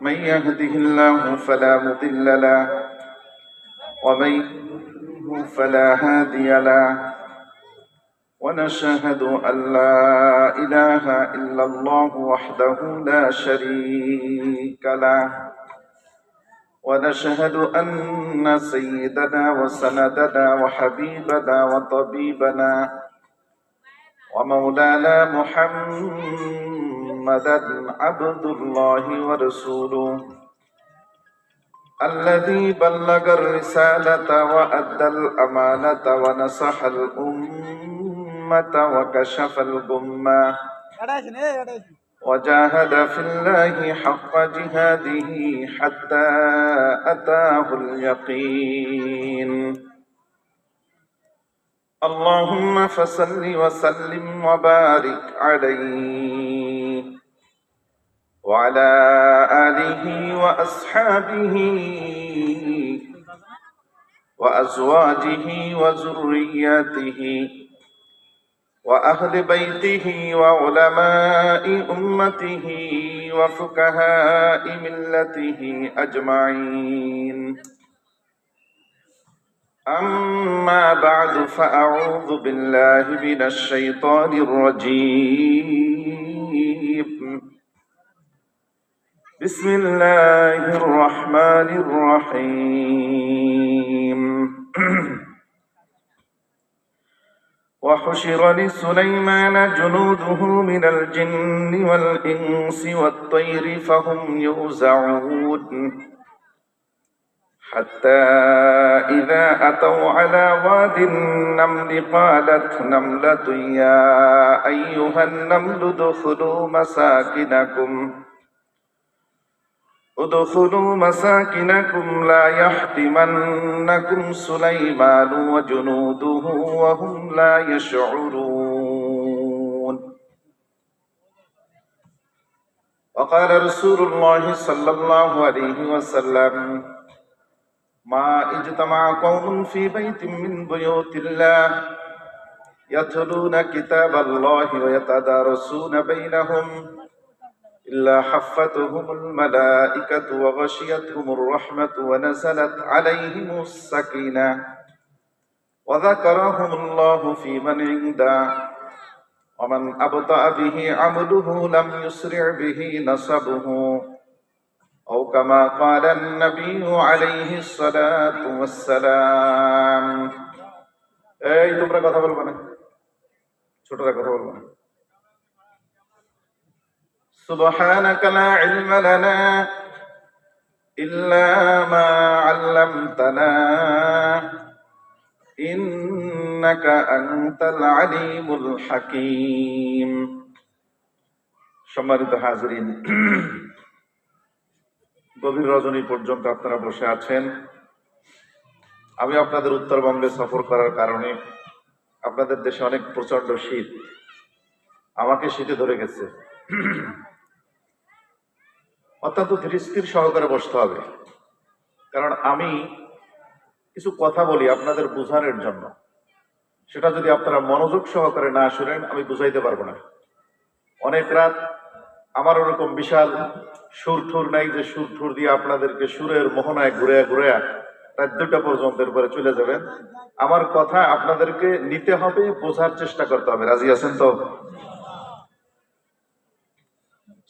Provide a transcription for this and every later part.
من يهده الله فلا مضل له ومن فلا هادي له ونشهد أن لا إله إلا الله وحده لا شريك له ونشهد أن سيدنا وسندنا وحبيبنا وطبيبنا ومولانا محمدا عبد الله ورسوله. الذي بلغ الرسالة وأدى الأمانة ونصح الأمة وكشف الغمة. وجاهد في الله حق جهاده حتى أتاه اليقين. اللهم فصل وسلم وبارك عليه. وعلى آله وأصحابه وأزواجه وذرياته وأهل بيته وعلماء أمته وفقهاء ملته أجمعين. أما بعد فأعوذ بالله من الشيطان الرجيم. بسم الله الرحمن الرحيم. وحشر لسليمان جنوده من الجن والإنس والطير فهم يوزعون. حتى إذا أتوا على واد النمل قالت نملة يا أيها النمل ادخلوا مساكنكم. ادخلوا مساكنكم لا يحطمنكم سليمان وجنوده وهم لا يشعرون وقال رسول الله صلى الله عليه وسلم ما اجتمع قوم في بيت من بيوت الله يتلون كتاب الله ويتدارسون بينهم إلا حفتهم الملائكة وغشيتهم الرحمة ونزلت عليهم السكينة وذكرهم الله في من عنده ومن أبطأ به عمله لم يسرع به نصبه أو كما قال النبي عليه الصلاة والسلام এই তোমরা কথা বলবো না ছোটরা কথা বলবো না سبحانك لا علم لنا إلا ما علمتنا إنك أنت العليم الحكيم সম্মানিত হাজরিন গভীর রজনী পর্যন্ত আপনারা বসে আছেন আমি আপনাদের উত্তরবঙ্গে সফর করার কারণে আপনাদের দেশে অনেক প্রচন্ড শীত আমাকে শীতে ধরে গেছে অত্যন্ত ধীরস্থির সহকারে বসতে হবে। কারণ আমি কিছু কথা বলি আপনাদের বোঝানোর জন্য। সেটা যদি আপনারা মনোযোগ সহকারে না শুনেন, আমি বুঝাইতে পারব না। অনেক রাত আমার ওরকম বিশাল সুর ঠুর নাই যে সুর ঠুর দিয়ে আপনাদেরকে সুরের মোহনায় ঘুরে ঘুরে রাত দুটা পর্যন্ত পরে চলে যাবেন। আমার কথা আপনাদেরকে নিতে হবে, বোঝার চেষ্টা করতে হবে। রাজি আছেন তো?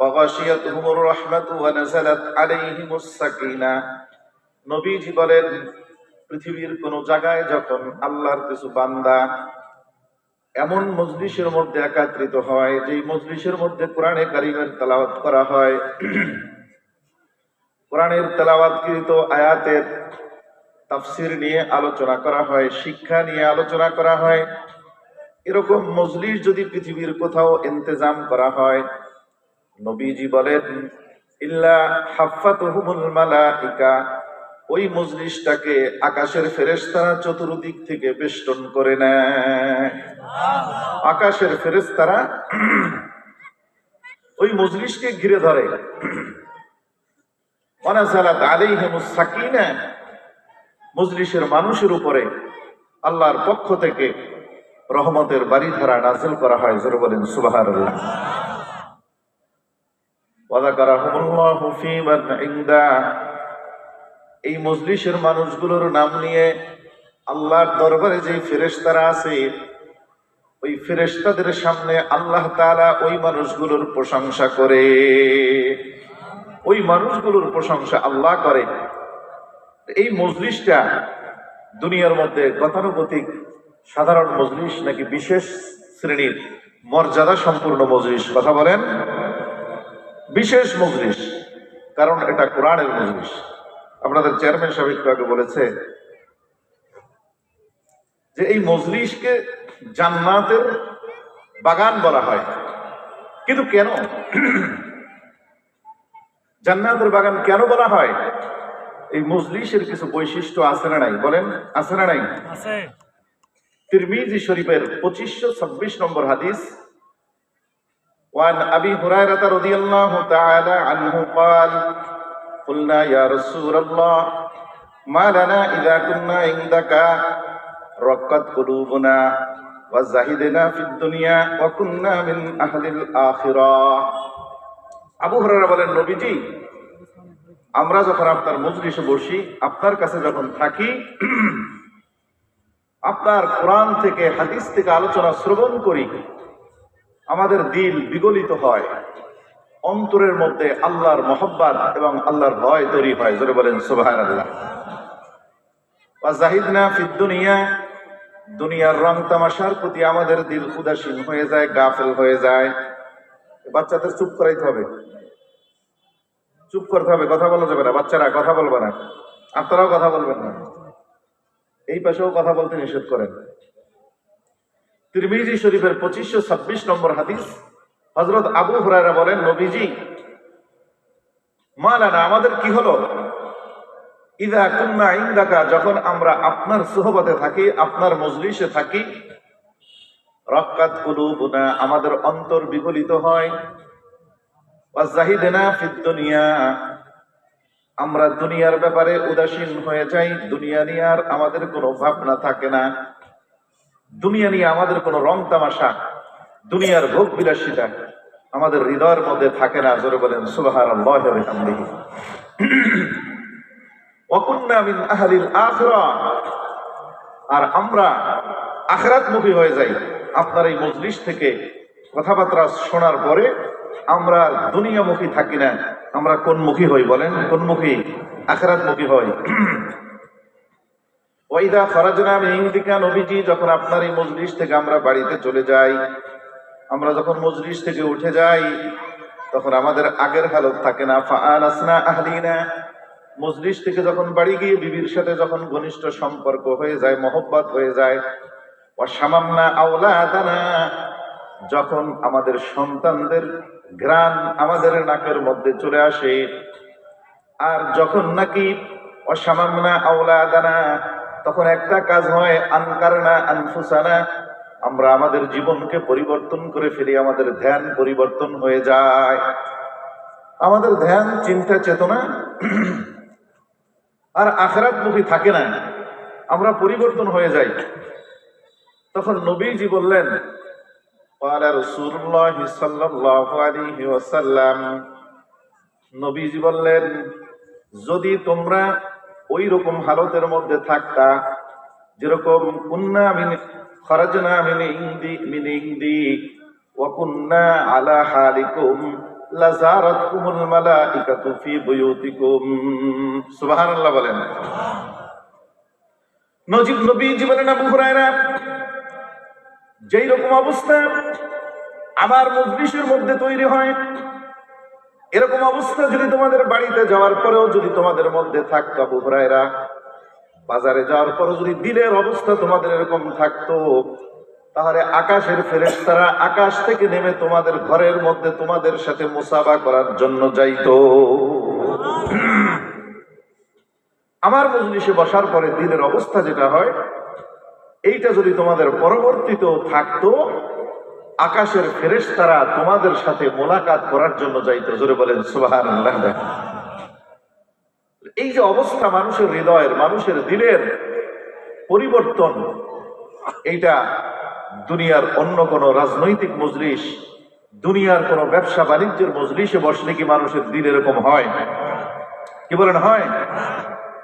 وغشيتهم الرحمة ونزلت عليهم السكينة নবীজি বলেন পৃথিবীর কোন জায়গায় যখন আল্লাহর কিছু বান্দা এমন মজলিসের মধ্যে একাত্রিত হয় যে মজলিসের মধ্যে কোরআনে কারিমের তেলাওয়াত করা হয় কোরআনের তেলাওয়াতকৃত আয়াতের তাফসির নিয়ে আলোচনা করা হয় শিক্ষা নিয়ে আলোচনা করা হয় এরকম মজলিস যদি পৃথিবীর কোথাও ইন্তেজাম করা হয় নবীজি বলেন, ইল্লা হাফাতুহুমুল মালাইকা ওই মজলিসটাকে আকাশের ফেরেশতারা চতুর্দিক থেকে বেষ্টন করে নেয়। আকাশের ফেরেশতারা ওই মজলিসকে ঘিরে ধরে। মজলিসের মানুষের উপরে আল্লাহর পক্ষ থেকে রহমতের বাড়ি ধারা নাজিল করা হয়। জোরে বলেন সুবহানাল্লাহ ওয়াযাকারাহুমুল্লাহু ফী মান ইনদা। এই মজলিসের মানুষগুলোর নাম নিয়ে আল্লাহর দরবারে যে ফেরেশতারা আছে, ওই ফেরেশতাদের সামনে আল্লাহ তাআলা ওই মানুষগুলোর প্রশংসা করে। ওই মানুষগুলোর প্রশংসা আল্লাহ করে। এই মজলিসটা দুনিয়ার মধ্যে গতানুগতিক সাধারণ মজলিস নাকি বিশেষ শ্রেণির মর্যাদা সম্পূর্ণ মজলিস? কথা বলেন। বিশেষ মজলিস কারণ এটা কোরআনের মজলিস। আপনাদের চেয়ারম্যান সাহেব একটু আগে বলেছে যে এই মজলিসকে জান্নাতের বাগান বলা হয়। কিন্তু কেন? জান্নাতের বাগান কেন বলা হয়? এই মজলিসের কিছু বৈশিষ্ট্য আছে না নাই? বলেন আছে না নাই? তিরমিজি শরীফের পঁচিশশো ছাব্বিশ নম্বর হাদিস وعن أبي هريرة رضي الله تعالى عنه قال قلنا يا رسول الله ما لنا إذا كنا عندك رقت قلوبنا وزهدنا في الدنيا وكنا من أهل الآخرة আবু হরারা বলেন নবীজি আমরা যখন আপনার মজলিসে বসি আপনার কাছে যখন থাকি আপনার কোরআন থেকে হাদিস থেকে আলোচনা শ্রবণ করি আমাদের দিল বিগলিত হয়। অন্তরের মধ্যে আল্লাহর মহব্বত এবং আল্লাহর ভয় তৈরি হয়। জোরে বলেন সুবাহ আল্লাহ জাহিদনা ফিদ দুনিয়া, দুনিয়ার রং তামাশার প্রতি আমাদের দিল উদাসীন হয়ে যায়, গাফেল হয়ে যায়। বাচ্চাদের চুপ করাইতে হবে। চুপ করতে হবে, কথা বলা যাবে না। বাচ্চারা কথা বলবে না। আপনারাও কথা বলবেন না। এই পাশেও কথা বলতে নিষেধ করেন। তিরমিজি শরীফের পঁচিশশো ছাব্বিশ নম্বর হাদিস। হজরত আবু হুরায়রা বলেন, নবীজি, মালানা, আমাদের কি হলো? ইদা কুন্না ইন্দাকা, যখন আমরা আপনার সুহবতে থাকি, আপনার মজলিসে থাকি, রক্কাত কুলুবুনা, আমাদের অন্তর বিগলিত হয়। দুনিয়া, আমরা দুনিয়ার ব্যাপারে উদাসীন হয়ে যাই, দুনিয়া নিয়ে আর আমাদের কোনো ভাবনা থাকে না। দুনিয়া নিয়ে আমাদের কোনো রং তামাশা, দুনিয়ার ভোগ বিলাসিতা আমাদের হৃদয়ের মধ্যে থাকে না, জোরে বলেন সুবাহার আর আমরা আখরাত মুখী হয়ে যাই। আপনার এই মজলিস থেকে কথাবার্তা শোনার পরে আমরা দুনিয়ামুখী থাকি না। আমরা কোন মুখী হই বলেন? কোন মুখী আখরাত মুখী হই। ওইদা ফরাজনা ইন্দিকা নবীজি, যখন আপনার এই মজলিস থেকে আমরা বাড়িতে চলে যাই, আমরা যখন মজলিস থেকে উঠে যাই, তখন আমাদের আগের হালত থাকে না। ফাআন আসনা আহলিনা। মজলিস থেকে যখন বাড়ি গিয়ে বিবির সাথে যখন ঘনিষ্ঠ সম্পর্ক হয়ে যায়, মহব্বত হয়ে যায় অসামান্না আওলাদানা। যখন আমাদের সন্তানদের গ্রান আমাদের নাকের মধ্যে চলে আসে, আর যখন নাকি অসামান্না আওলাদানা তখন একটা কাজ হয়, আনকারনা আনফুসানা, আমরা আমাদের জীবনকে পরিবর্তন করে ফেলি, আমাদের ধ্যান পরিবর্তন হয়ে যায়। আমাদের ধ্যান, চিন্তা, চেতনা আর আখরাত মুখী থাকে না, আমরা পরিবর্তন হয়ে যাই। তখন নবীজি বললেন নবীজি বললেন, যদি তোমরা ওই রকম হালতের মধ্যে থাকতা, যেরকম, কুন্না মিন, খরাজনা মিন ইন্দি মিন ইন্দি, ওয়া কুন্না আলা হালিকুম লাজারাতকুমুল মালাইকাতু বলেন। নবী যেই রকম অবস্থা আমার মজলিসের মধ্যে তৈরি হয়। এরকম অবস্থা যদি তোমাদের বাড়িতে যাওয়ার পরেও যদি তোমাদের মধ্যে থাকতো আবু হুরায়রা, বাজারে যাওয়ার পরেও যদি দিলের অবস্থা তোমাদের এরকম থাকতো, তাহলে আকাশের ফেরেশতারা আকাশ থেকে নেমে তোমাদের ঘরের মধ্যে তোমাদের সাথে মুসাফা করার জন্য যাইত। আমার মজলিসে বসার পরে দিনের অবস্থা যেটা হয়, এইটা যদি তোমাদের পরবর্তীতেও থাকতো আকাশের ফেরেশতারা তোমাদের সাথে মোলাকাত করার জন্য যাইতো। জোরে বলেন সুবাহান এই যে অবস্থা মানুষের হৃদয়ের, মানুষের দিলের পরিবর্তন, এইটা দুনিয়ার অন্য কোন রাজনৈতিক মজলিস, দুনিয়ার কোন ব্যবসা বাণিজ্যের মজলিসে বসলে কি মানুষের দিল এরকম হয়? কি বলেন, হয়?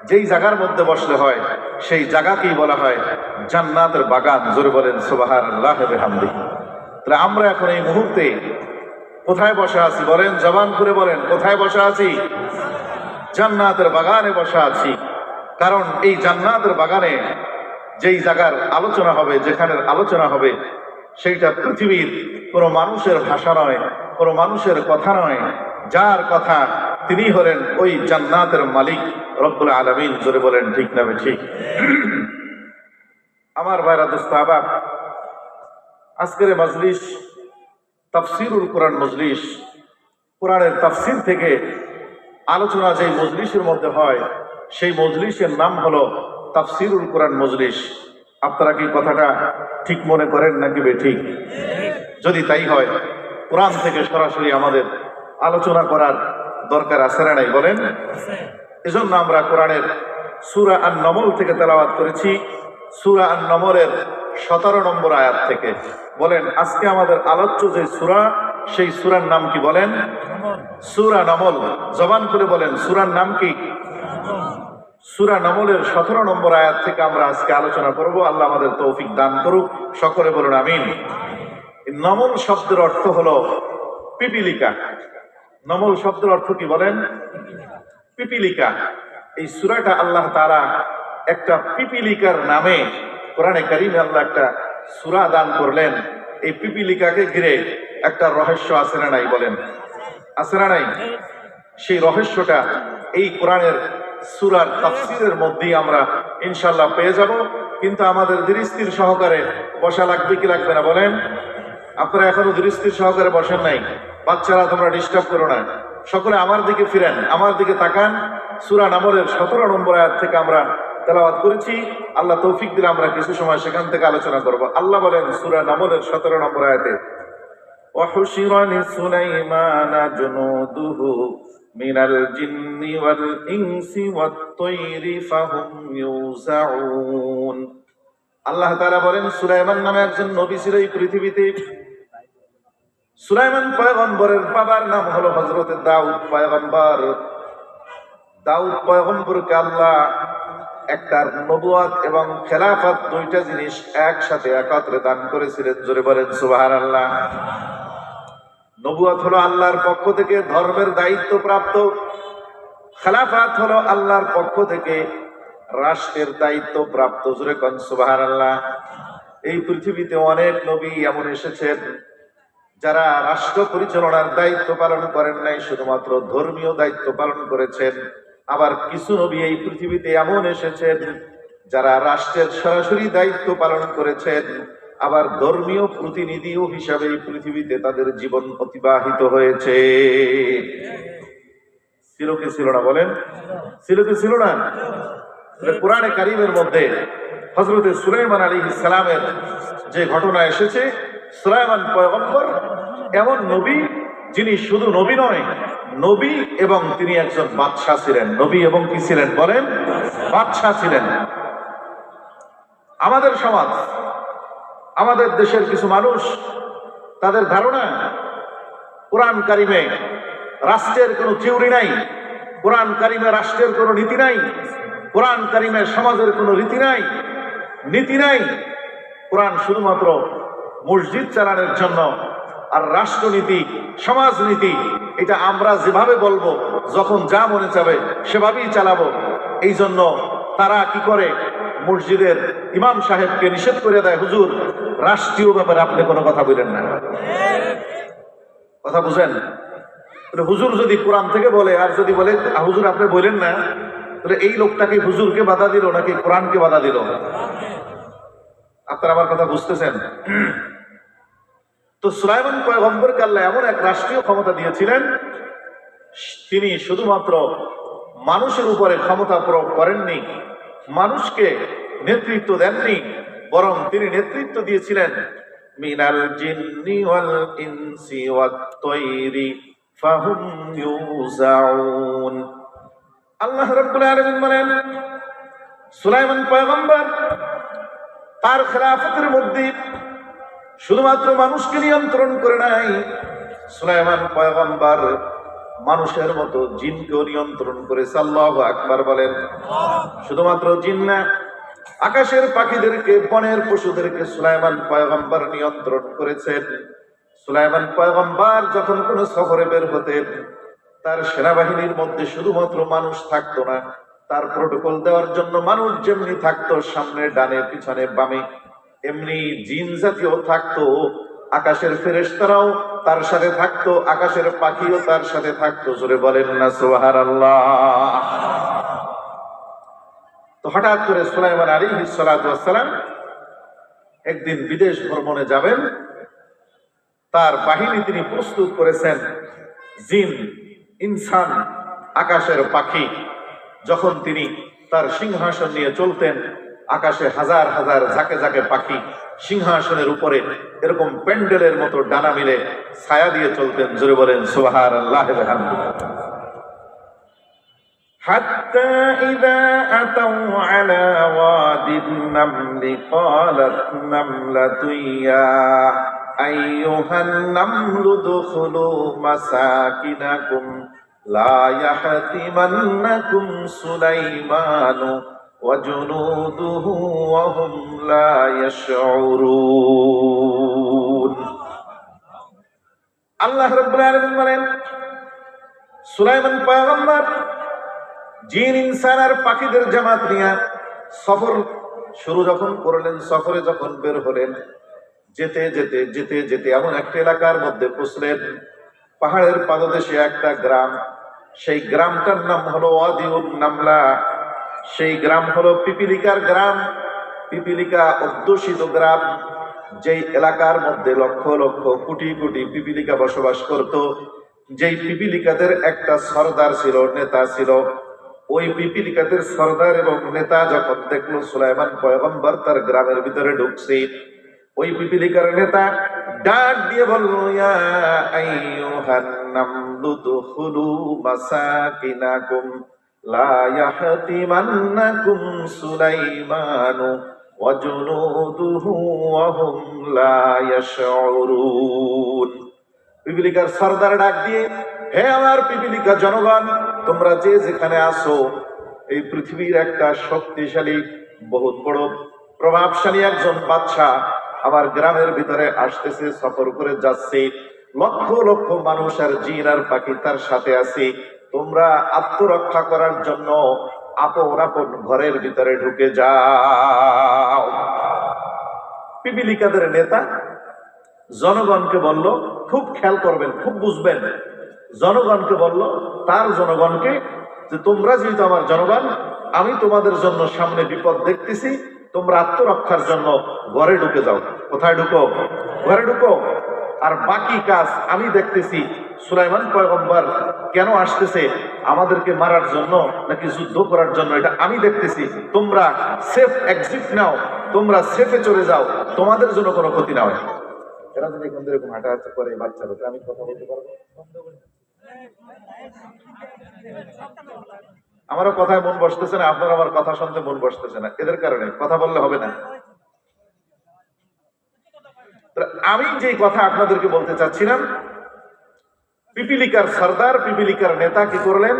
যেই জায়গার মধ্যে বসলে হয়, সেই জায়গাকেই বলা হয় জান্নাতের বাগান। জোরে বলেন সুবাহার আল্লাহ হামদি তাহলে আমরা এখন এই মুহূর্তে কোথায় বসে আছি বলেন, জবান করে বলেন, কোথায় বসে আছি? জান্নাতের বাগানে বসে আছি। কারণ এই জান্নাতের বাগানে যেই জায়গার আলোচনা হবে, যেখানের আলোচনা হবে, সেইটা পৃথিবীর কোনো মানুষের ভাষা নয়, কোনো মানুষের কথা নয়। যার কথা তিনি হলেন ওই জান্নাতের মালিক রব্বুল আলমিন। জোরে বলেন, ঠিক না ঠিক? আমার ভাইরা দোস্তাবাব আজকের মজলিস, তাফসিরুল কোরআন মজলিস, কোরআনের তাফসির থেকে আলোচনা যেই মজলিসের মধ্যে হয়, সেই মজলিসের নাম হলো তাফসিরুল কোরআন মজলিস। আপনারা কি কথাটা ঠিক মনে করেন নাকি বে ঠিক? যদি তাই হয়, কোরআন থেকে সরাসরি আমাদের আলোচনা করার দরকার আছে না নাই, বলেন? এজন্য আমরা কোরআনের সুরা আর নমল থেকে তেলাওয়াত করেছি। সুরা আর নমলের সতেরো নম্বর আয়াত থেকে। বলেন, আজকে আমাদের আলোচ্য যে সুরা, সেই সুরার নাম কি বলেন? সুরা নমল। জবান করে বলেন, সুরার নাম কি? সুরা নমলের সতেরো নম্বর আয়াত থেকে আমরা আজকে আলোচনা করব। আল্লাহ আমাদের তৌফিক দান করুক। সকলে বলুন, আমিন। নমল শব্দের অর্থ হলো পিপিলিকা। নমল শব্দের অর্থ কি বলেন? পিপিলিকা। এই সুরাটা আল্লাহ তারা একটা পিপিলিকার নামে কোরআনে কারিমে আল্লাহ একটা সুরা দান করলেন। এই পিপিলিকাকে ঘিরে একটা রহস্য আছে না নাই বলেন? আছে না নাই? সেই রহস্যটা এই কোরআনের সুরার তাফসিরের মধ্যেই আমরা ইনশাল্লাহ পেয়ে যাব। কিন্তু আমাদের দৃষ্টির সহকারে বসা লাগবে কি লাগবে না বলেন? আপনারা এখনও দৃষ্টির সহকারে বসেন নাই। বাচ্চারা তোমরা ডিস্টার্ব করো না। সকলে আমার দিকে ফিরেন, আমার দিকে তাকান। সুরা নামরের সতেরো নম্বর আয়াত থেকে আমরা তেলাওয়াত করেছি আল্লাহ তৌফিক দিলে আমরা কিছু সময় সেখান থেকে আলোচনা করব আল্লাহ বলেন সুরা নামরের সতেরো নম্বর আয়াতে وحشر لسليمان جنوده من الجن والإنس والطير فهم يوزعون আল্লাহ তাআলা বলেন সুলাইমান নামে একজন নবী ছিল এই পৃথিবীতে সুলাইমান পয়গম্বরের বাবার নাম হলো হযরত দাউদ পয়গম্বর দাউদ পয়গম্বরকে আল্লাহ একটা নবুয়াত এবং খেলাফত দুইটা জিনিস একসাথে একত্রে দান করেছিলেন। জোরে বলেন আল্লাহ নবুয়াত হলো আল্লাহর পক্ষ থেকে ধর্মের দায়িত্ব প্রাপ্ত। খেলাফাত হলো আল্লাহর পক্ষ থেকে রাষ্ট্রের দায়িত্ব প্রাপ্ত। জুরে কন সুবাহার আল্লাহ এই পৃথিবীতে অনেক নবী এমন এসেছেন যারা রাষ্ট্র পরিচালনার দায়িত্ব পালন করেন নাই, শুধুমাত্র ধর্মীয় দায়িত্ব পালন করেছেন। আবার কিছু নবী এই পৃথিবীতে এমন এসেছেন যারা রাষ্ট্রের সরাসরি দায়িত্ব পালন করেছেন, আবার ধর্মীয় প্রতিনিধিও হিসাবে এই পৃথিবীতে তাদের জীবন অতিবাহিত হয়েছে। ছিল কি ছিল না বলেন? ছিল কি ছিল না? কোরআনে কারিমের মধ্যে হজরতে সুলাইমান আলী ইসলামের যে ঘটনা এসেছে, সুলাইমান পয়গম্বর এমন নবী যিনি শুধু নবী নয় নবী এবং তিনি একজন বাদশাহ ছিলেন। নবী এবং কি ছিলেন বলেন? বাদশাহ ছিলেন। আমাদের সমাজ, আমাদের দেশের কিছু মানুষ, তাদের ধারণা, কোরআন কারিমে রাষ্ট্রের কোনো থিওরি নাই, কোরআন কারিমে রাষ্ট্রের কোনো নীতি নাই, কোরআন কারিমে সমাজের কোনো রীতি নাই, নীতি নাই। কোরআন শুধুমাত্র মসজিদ চালানোর জন্য আর রাষ্ট্রনীতি, সমাজনীতি এটা আমরা যেভাবে বলব, যখন যা মনে চাবে, সেভাবেই চালাবো। এই জন্য তারা কি করে? মসজিদের ইমাম সাহেবকে নিষেধ করে দেয়, হুজুর, রাষ্ট্রীয় ব্যাপারে আপনি কোনো কথা বলেন না। কথা বুঝেন? হুজুর যদি কোরআন থেকে বলে, আর যদি বলে হুজুর, আপনি বলেন না? তাহলে এই লোকটাকে হুজুরকে বাধা দিল নাকি কোরআনকে বাধা দিল? আপনারা আমার কথা বুঝতেছেন? তো সুলাইমান পয়গম্বরকে আল্লাহ এমন এক রাষ্ট্রীয় ক্ষমতা দিয়েছিলেন, তিনি শুধুমাত্র মানুষের উপরে ক্ষমতা প্রয়োগ করেননি, মানুষকে নেতৃত্ব দেননি, বরং তিনি নেতৃত্ব দিয়েছিলেন, মিনাল জিন্নি ওয়াল তৈরি ফাহুম ইউজাউন আল্লাহ বলেন, সুলাইমান পয়গম্বর তার খেলাফতের মধ্যে শুধুমাত্র মানুষকে নিয়ন্ত্রণ করে নাই। সুলাইমান পয়গম্বর মানুষের মতো জিনকেও নিয়ন্ত্রণ করেছে। আল্লাহ আকবার বলেন, শুধুমাত্র জিন না, আকাশের পাখিদেরকে, বনের পশুদেরকে সুলাইমান পয়গম্বর নিয়ন্ত্রণ করেছেন সুলাইমান পয়গম্বর যখন কোনো সফরে বের হতেন তার সেনাবাহিনীর মধ্যে শুধুমাত্র মানুষ থাকতো না, তার প্রোটোকল দেওয়ার জন্য মানুষ যেমনি থাকতো, সামনে, ডানে, পিছনে, বামে এমনি জিন জাতীয় থাকতো, আকাশের ফেরেশতারাও তার সাথে থাকতো, আকাশের পাখিও তার সাথে থাকতো। জোরে বলেন না সোহার আল্লাহ তো হঠাৎ করে সুলাইমান আলী সালাম একদিন বিদেশ ভ্রমণে যাবেন, তার বাহিনী তিনি প্রস্তুত করেছেন, জিন, ইনসান, আকাশের পাখি, যখন তিনি তার সিংহাসন নিয়ে চলতেন আকাশে হাজার হাজার ঝাঁকে ঝাঁকে পাখি সিংহাসনের উপরে এরকম প্যান্ডেলের মতো ডানা মিলে ছায়া দিয়ে চলতেন জোরে বলেন সুবাহার আল্লাহ حتى إذا أتوا على واد النمل قالت نملة يا أيها النمل ادخلوا مساكنكم لا يحتمنكم سليمان وجنوده وهم لا يشعرون আল্লাহ রাব্বুল আলামিন বলেন সুলাইমান পয়গম্বর জিন ইনসান আর পাখিদের জামাত নিয়ে সফর শুরু যখন করলেন সফরে যখন বের হলেন যেতে যেতে যেতে যেতে এমন একটা এলাকার মধ্যে পৌঁছলেন পাহাড়ের পাদদেশে একটা গ্রাম সেই গ্রামটার নাম হলো ওয়াদিউন নামলা সেই গ্রাম হলো পিপিলিকার গ্রাম। পিপিলিকা অধ্যুষিত গ্রাম, যেই এলাকার মধ্যে লক্ষ লক্ষ কোটি কোটি পিপিলিকা বসবাস করত, যেই পিপিলিকাদের একটা সর্দার ছিল, নেতা ছিল। ওই পিপিলিকাদের সর্দার এবং নেতা যখন দেখল সুলাইমান পয়গম্বর তার গ্রামের ভিতরে ঢুকছে, ওই পিপিলিকার নেতা ডাক দিয়ে বলল, ইয়া আইয়ুহান নামলু দুখুলু মাসাকিনাকুম। সুলাইমানু ওয়া জুনুদুহু ওয়া হুম লা ইয়াশউরুন। পিপিলিকার সর্দার ডাক দিয়ে, হে আমার পিপিলিকা জনগণ, তোমরা যে যেখানে আসো এই পৃথিবীর একটা শক্তিশালী, বহুত বড়, প্রভাবশালী একজন বাচ্চা আমার গ্রামের ভিতরে আসতেছে, সফর করে যাচ্ছে। লক্ষ লক্ষ মানুষ আর জিন আর পাখি তার সাথে আছে। তোমরা আত্মরক্ষা করার জন্য আপন আপন ঘরের ভিতরে ঢুকে যাও। পিপিলিকাদের নেতা জনগণকে বলল, খুব খেয়াল করবেন, খুব বুঝবেন। জনগণকে বলল, তার জনগণকে যে তোমরা যেহেতু আমার জনগণ, আমি তোমাদের জন্য সামনে বিপদ দেখতেছি, তোমরা আত্মরক্ষার জন্য ঘরে ঢুকে যাও। কোথায় ঢুকো? ঘরে ঢুকো। আর বাকি কাজ আমি দেখতেছি সুলাইমান পয়গম্বর কেন আসতেছে? আমাদেরকে মারার জন্য নাকি যুদ্ধ করার জন্য? এটা আমি দেখতেছি। তোমরা সেফ এক্সিট নাও। তোমরা সেফে চলে যাও। তোমাদের জন্য কোনো ক্ষতি না হয়। এরা যদি করে বাচ্চারা আমি কথা বলতে পারব আমারও কথায় মন বসতেছে না, আপনার আমার কথা শুনতে মন বসতেছে না। এদের কারণে কথা বললে হবে না। আমি যে কথা আপনাদেরকে বলতে চাচ্ছিলাম, পিপিলিকার সর্দার, পিপিলিকার নেতা কি করলেন?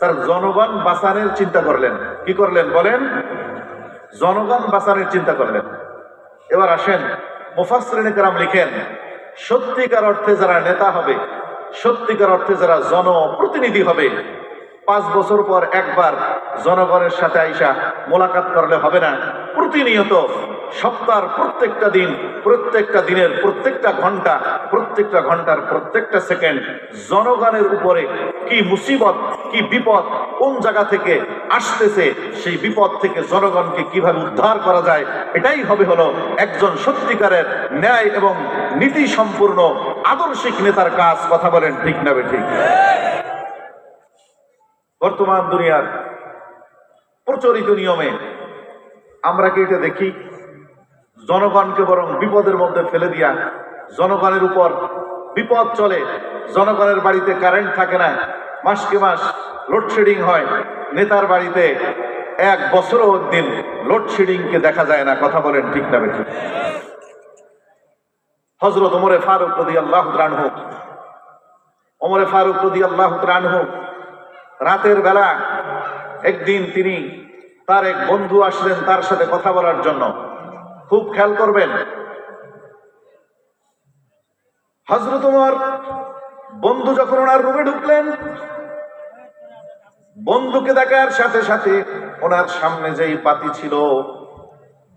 তার জনগণ বাঁচানোর চিন্তা করলেন। কি করলেন বলেন? জনগণ বাঁচানোর চিন্তা করলেন। এবার আসেন মুফাসরিনে কেরাম লিখেন, সত্যিকার অর্থে যারা নেতা হবে, সত্যিকার অর্থে যারা জনপ্রতিনিধি হবে পাঁচ বছর পর একবার জনগণের সাথে আইসা মোলাকাত করলে হবে না। প্রতিনিয়ত সপ্তাহের প্রত্যেকটা দিন, প্রত্যেকটা দিনের প্রত্যেকটা ঘণ্টা, প্রত্যেকটা ঘণ্টার প্রত্যেকটা সেকেন্ড জনগণের উপরে কি মুসিবত, কি বিপদ কোন জায়গা থেকে আসতেছে, সেই বিপদ থেকে জনগণকে কীভাবে উদ্ধার করা যায়, এটাই হবে হলো একজন সত্যিকারের ন্যায় এবং নীতি সম্পূর্ণ আদর্শিক নেতার কাজ। কথা বলেন ঠিক না ঠিক? বর্তমান দুনিয়ার প্রচলিত নিয়মে আমরা কি এটা দেখি? জনগণকে বরং বিপদের মধ্যে ফেলে দিয়া জনগণের উপর বিপদ চলে, জনগণের বাড়িতে কারেন্ট থাকে না, মাসকে মাস লোডশেডিং হয়, নেতার বাড়িতে এক বছরও দিন লোডশেডিংকে দেখা যায় না, কথা বলেন ঠিক না বেঠিক। হজরত ওমরে ফারুক রদি আল্লাহ রান হোক ওমরে ফারুক রদি আল্লাহ হোক রাতের বেলা একদিন তিনি তার এক বন্ধু আসলেন তার সাথে কথা বলার জন্য। খুব খেয়াল করবেন হজরত উমর বন্ধু যখন ওনার রুমে ঢুকলেন, বন্ধুকে দেখার সাথে সাথে ওনার সামনে যেই পাতি ছিল,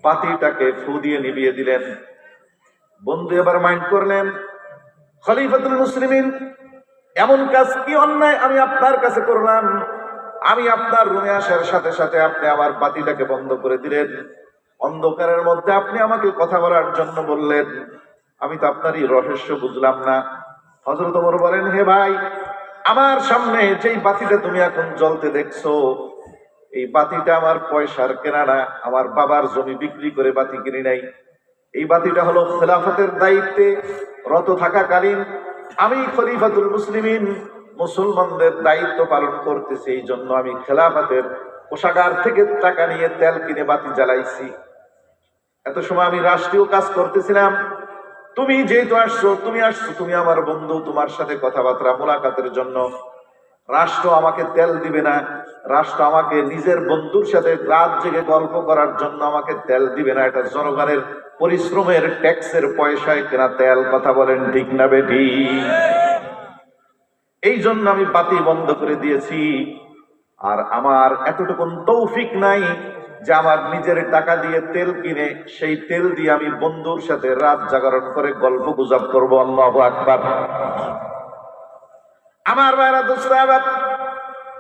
পাতিটাকে ফু দিয়ে নিভিয়ে দিলেন। বন্ধু এবার মাইন্ড করলেন, খলিফাতুল মুসলিমিন এমন কাজ কি অন্যায় আমি আপনার কাছে করলাম? আমি আপনার রুমে আসার সাথে সাথে আপনি আমার বাতিটাকে বন্ধ করে দিলেন। অন্ধকারের মধ্যে আপনি আমাকে কথা বলার জন্য বললেন। আমি তো আপনারই রহস্য বুঝলাম না। হজরত ওমর বলেন, হে ভাই, আমার সামনে যেই বাতিটা তুমি এখন জ্বলতে দেখছ, এই বাতিটা আমার পয়সার কেনা না। আমার বাবার জমি বিক্রি করে বাতি কিনে নাই। এই বাতিটা হলো খেলাফতের দায়িত্বে। রত থাকাকালীন আমি খলিফাতুল মুসলিমিন, মুসলমানদের দায়িত্ব পালন করতেছি, এই জন্য আমি খেলাফাতের কোষাগার থেকে টাকা নিয়ে তেল কিনে বাতি জ্বালাইছি। এত সময় আমি রাষ্ট্রীয় কাজ করতেছিলাম। তুমি যেহেতু আসছো, তুমি আসছো, তুমি আমার বন্ধু, তোমার সাথে কথাবার্তা, মোলাকাতের জন্য রাষ্ট্র আমাকে তেল দিবে না, রাষ্ট্র আমাকে নিজের বন্ধুর সাথে রাত জেগে গল্প করার জন্য আমাকে তেল দিবে না। এটা জনগণের পরিশ্রমের, ট্যাক্সের পয়সায় কেনা তেল, কথা বলেন ঠিক না বেটি এই জন্য আমি বাতি বন্ধ করে দিয়েছি। আর আমার এতটুকুন তৌফিক নাই যে আমার নিজের টাকা দিয়ে তেল কিনে সেই তেল দিয়ে আমি বন্ধুর সাথে রাত জাগরণ করে গল্প গুজব করব। আল্লাহ আকবার। আমার ভাইরা দোসরা আবার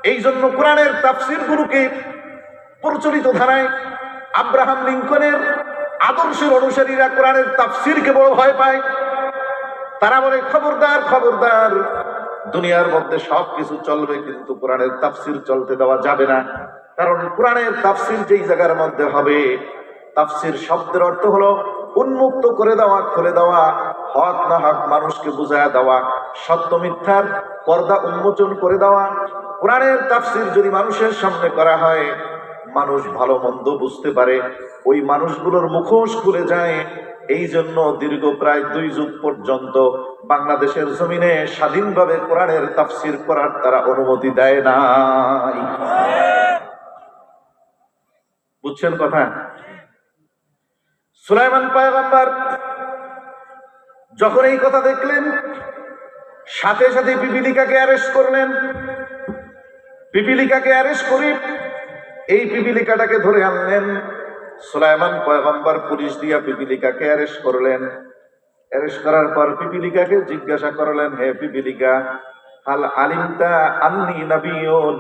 এই জন্য কোরআনের তাফসির গুলোকে প্রচলিত ধারায় আব্রাহাম লিঙ্কনের আদর্শের অনুসারীরা কোরআনের তাফসিরকে বড় ভয় পায়। তারা বলে, খবরদার খবরদার, দুনিয়ার মধ্যে সব কিছু চলবে কিন্তু কোরআনের তাফসির চলতে দেওয়া যাবে না। কারণ কোরআনের তাফসির যেই জায়গার মধ্যে হবে, তাফসির শব্দের অর্থ হলো উন্মুক্ত করে দেওয়া, খুলে দেওয়া, হক না হক মানুষকে বুঝায় দেওয়া, সত্য মিথ্যার পর্দা উন্মোচন করে দেওয়া, কোরআনের তাফসির যদি মানুষের সামনে করা হয়, মানুষ ভালো মন্দ বুঝতে পারে। ওই মানুষগুলোর মুখোশ খুলে যায়। এই জন্য দীর্ঘ প্রায় দুই যুগ পর্যন্ত বাংলাদেশের জমিনে স্বাধীনভাবে কোরআনের তাফসির করার তারা অনুমতি দেয় নাই। বুঝছেন কথা? সুলাইমান পায়গাম্বার যখন এই কথা দেখলেন, সাথে সাথে পিপিলিকাকে অ্যারেস্ট করলেন। পিপিলিকাকে অ্যারেস্ট করে এই পিপিলিকাটাকে ধরে আনলেন। সুলাইমান পয়গম্বর পুলিশ দিয়া পিপিলিকাকে অ্যারেস্ট করলেন। অ্যারেস্ট করার পর পিপিলিকাকে জিজ্ঞাসা করলেন, হে পিপিলিকা, হাল আলিমতা আন্নি নবিয়ন?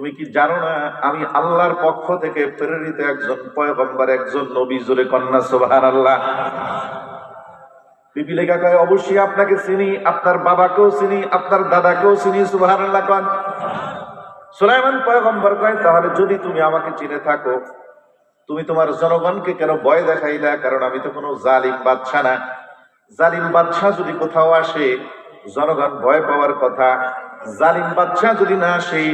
তুমি কি জানো না, আমি আল্লাহর পক্ষ থেকে প্রেরিত একজন পয়গম্বর, একজন নবী, জুরে কন্যা, সুবহানাল্লাহ। পিপিলিকা কয়, অবশ্যই আপনাকে চিনি, আপনার বাবাকেও চিনি, আপনার দাদাকেও চিনি, সুবহানাল্লাহ কন। সুলাইমান পয়গম্বর কয়, তাহলে যদি তুমি আমাকে চিনে থাকো, তুমি তোমার জনগণকে কেন ভয় দেখাইলা? কারণ আমি তো কোনো জালিম বাদশা না। জালিম বাদশাহ যদি কোথাও আসে, জনগণ ভয় পাওয়ার কথা। জালিম বাদশাহ যদি না আসে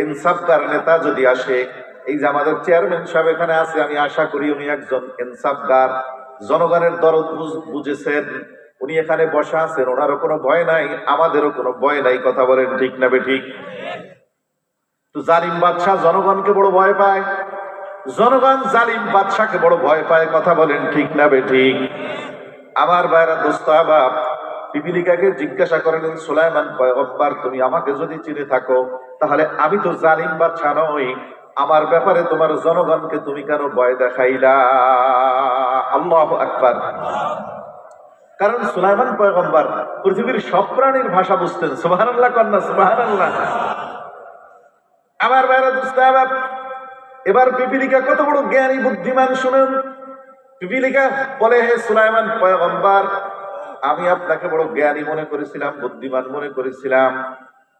ইনসাফদার নেতা যদি আসে, এই যে আমাদের চেয়ারম্যান সাহেব এখানে আছে, আমি আশা করি উনি একজন ইনসাফদার জনগণের দরদ বুঝ- বুঝেছেন, উনি এখানে বসা আছেন, ওনারও কোনো ভয় নাই, আমাদেরও কোনো ভয় নাই, কথা বলেন ঠিক না বে ঠিক? তো জালিম বাদশাহ জনগণকে বড় ভয় পায়। জনগণ জালিম বাদশাকে বড় ভয় পায়, কথা বলেন ঠিক না বে ঠিক? আমার ভাইরা, দোস্ত আবাব পিপিলিকাকে জিজ্ঞাসা করলেন, সুলাইমান পয়গম্বর, তুমি আমাকে যদি চিনে থাকো, তাহলে আমি তো জালিম বাদশা নই আমার ব্যাপারে তোমার জনগণকে তুমি কেন ভয় দেখাইলা? আল্লাহ আকবার। কারণ সুলাইমান পয়গম্বর পৃথিবীর সব প্রাণীর ভাষা বুঝতেন। সুবহানাল্লাহ কন্যা, সুবহানাল্লাহ। আমার বাইরে দুস্তাবাব এবার পিপিলিকা কত বড় জ্ঞানী, বুদ্ধিমান, শুনুন। পিপিলিকা বলে, হে সুলাইমান পয়গম্বর আমি আপনাকে বড় জ্ঞানী মনে করেছিলাম, বুদ্ধিমান মনে করেছিলাম।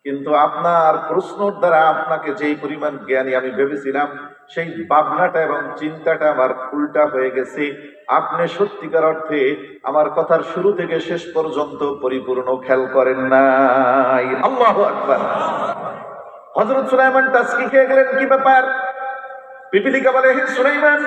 কিন্তু আপনার প্রশ্নর দ্বারা আপনাকে যেই পরিমাণ জ্ঞানী আমি ভেবেছিলাম, সেই ভাবনাটা এবং চিন্তাটা আমার উল্টা হয়ে গেছে। আপনি সত্যিকার অর্থে আমার কথার শুরু থেকে শেষ পর্যন্ত পরিপূর্ণ খেয়াল করেন নাই। হজরত সুলাইমান কি ব্যাপার? পিপিলিকা বলে সুলাইমান!